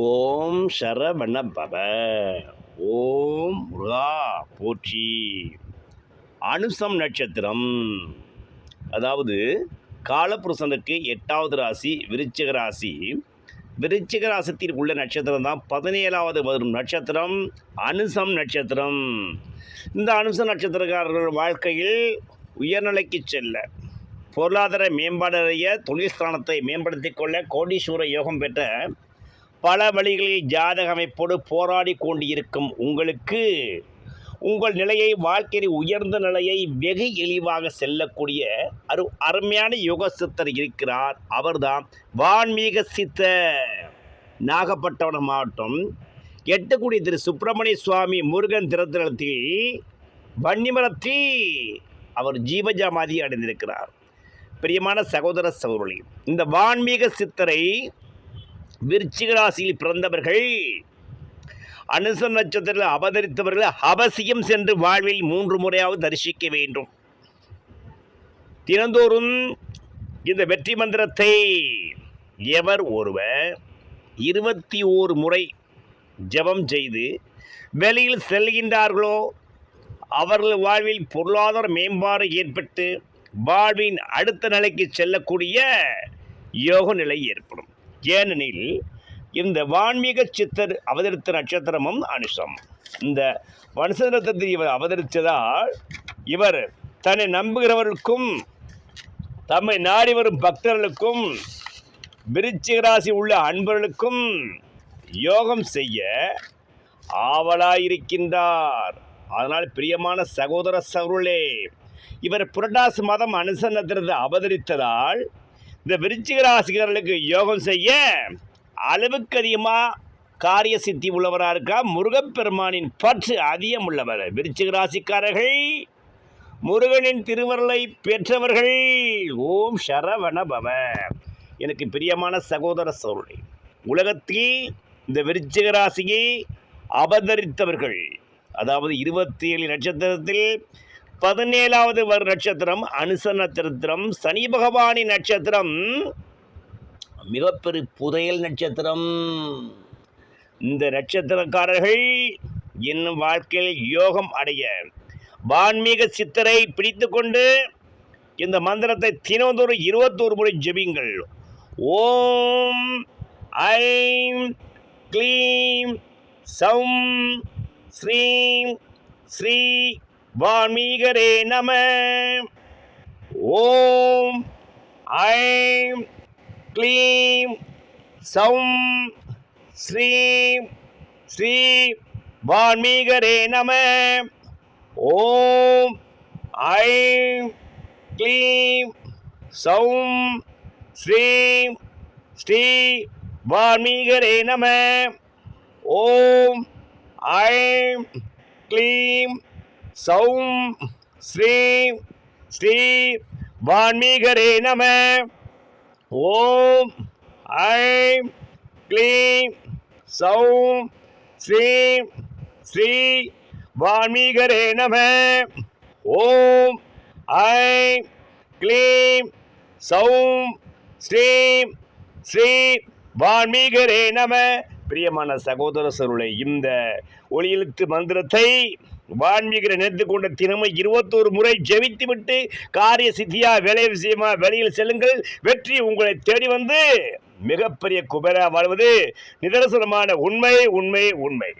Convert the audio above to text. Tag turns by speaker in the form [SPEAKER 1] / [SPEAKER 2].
[SPEAKER 1] ஓம் சரவண பவ ஓம் முருகா போற்றி. அனுசம் நட்சத்திரம். அதாவது காலபுருஷனுக்கு எட்டாவது ராசி விருச்சிக ராசி. விருச்சிக ராசத்தில் உள்ள நட்சத்திரம் தான் பதினேழாவது வரும் நட்சத்திரம் அனுசம் நட்சத்திரம். இந்த அனுச நட்சத்திரக்காரர்கள் வாழ்க்கையில் உயர்நிலைக்கு செல்ல பொருளாதார மேம்பாடடைய தொழில் ஸ்தானத்தை மேம்படுத்திக் கொள்ள கோடீஸ்வர யோகம் பெற்ற பல வழிகளில் ஜாதக அமைப்போடு போராடி கொண்டிருக்கும் உங்களுக்கு உங்கள் நிலையை வாழ்க்கையில் உயர்ந்த நிலையை வெகு எளிவாக செல்லக்கூடிய அரு அருமையான யோக சித்தர் இருக்கிறார். அவர்தான் வான்மீக சித்தர். நாகப்பட்டினம் மாவட்டம் எட்டக்குடி திரு சுப்பிரமணிய சுவாமி முருகன் திருத்தலத்தில் வன்னிமரத்தில் அவர் ஜீவஜாமாதி அடைந்திருக்கிறார். பிரியமான சகோதர சகோதரி இந்த வான்மீக சித்தரை விருச்சிக ராசியில் பிறந்தவர்கள் அனுச நட்சத்திரத்தில் அவதரித்தவர்கள் அவசியம் சென்று வாழ்வில் மூன்று முறையாவது தரிசிக்க வேண்டும். தினந்தோறும் இந்த வெற்றி மந்திரத்தை எவர் ஒருவர் இருபத்தி ஓரு முறை ஜெபம் செய்து வெளியில் செல்கின்றார்களோ அவர்கள் வாழ்வில் பொருளாதார மேம்பாடு ஏற்பட்டு வாழ்வின் அடுத்த நிலைக்கு செல்லக்கூடிய யோக நிலை ஏற்படும். ஏனெனில் இந்த வான்மீக சித்தர் அவதரித்த நட்சத்திரமும் அனுஷம் இந்த வன்சத்திரத்தில் இவர் அவதரித்ததால் இவர் தன்னை நம்புகிறவர்களுக்கும் தம்மை நாடி வரும் பக்தர்களுக்கும் விருச்சிகராசி உள்ள அன்பர்களுக்கும் யோகம் செய்ய ஆவலாயிருக்கின்றார். அதனால் பிரியமான சகோதர சகோதரே இவர் புரட்டாசி மாதம் அனுசன்னத்திலிருந்து அவதரித்ததால் இந்த விருச்சிக ராசிகர்களுக்கு யோகம் செய்ய அளவுக்கு அதிகமாக காரிய சித்தி உள்ளவராக இருக்கா? முருகப்பெருமானின் பற்று அதிகம் உள்ளவர் விருச்சிக ராசிக்காரர்கள் முருகனின் திருவருளை பெற்றவர்கள் ஓம் சரவண பவ. எனக்கு பிரியமான சகோதர சோழி உலகத்தில் இந்த விருச்சிக ராசியை அவதரித்தவர்கள் அதாவது இருபத்தி ஏழு நட்சத்திரத்தில் பதினேழாவது வரு நட்சத்திரம் அனுச நட்சத்திரம் சனி பகவானி நட்சத்திரம். மிகப்பெரு புதையல் நட்சத்திரம். இந்த நட்சத்திரக்காரர்கள் இன்னும் வாழ்க்கையில் யோகம் அடைய வான்மீக சித்தரை பிடித்துக்கொண்டு இந்த மந்திரத்தை தினந்தோறும் இருபத்தோரு முறை ஜெபிங்கள் ஓம் ஐம் க்ளீம் சௌம் ஸ்ரீம் ஸ்ரீ வான்மீகரே நம. ஓம் ஐம் க்ளீம் சௌம் ஸ்ரீம் ஸ்ரீ வான்மீகரே நம. ஓம் ஐம் க்ளீம் சௌம் ஸ்ரீம் ஸ்ரீ வான்மீகரே நம. ஓம் ஐம் க்ளீம் சௌம் ஸ்ரீம் ஸ்ரீ வான்மீகரே நம. ஓம் ஐம் க்ளீம். சௌம் ஸ்ரீம் ஸ்ரீ வான்மீகரே நம. ஓம் ஐம் க்ளீம். சௌம் ஸ்ரீம் ஸ்ரீ வான்மீகரே நம. பிரியமான சகோதர சருளை இந்த ஒளியெழுத்து மந்திரத்தை வான்மீகரை நினைத்து கொண்ட தினமும் இருபத்தோரு முறை ஜெபித்து விட்டு காரிய சித்தியா வேலை விஷயமா வெளியில் செல்லுங்கள். வெற்றி உங்களை தேடி வந்து மிகப்பெரிய குபேரா வாழ்வது. நிதர்சனமான உண்மை உண்மை உண்மை.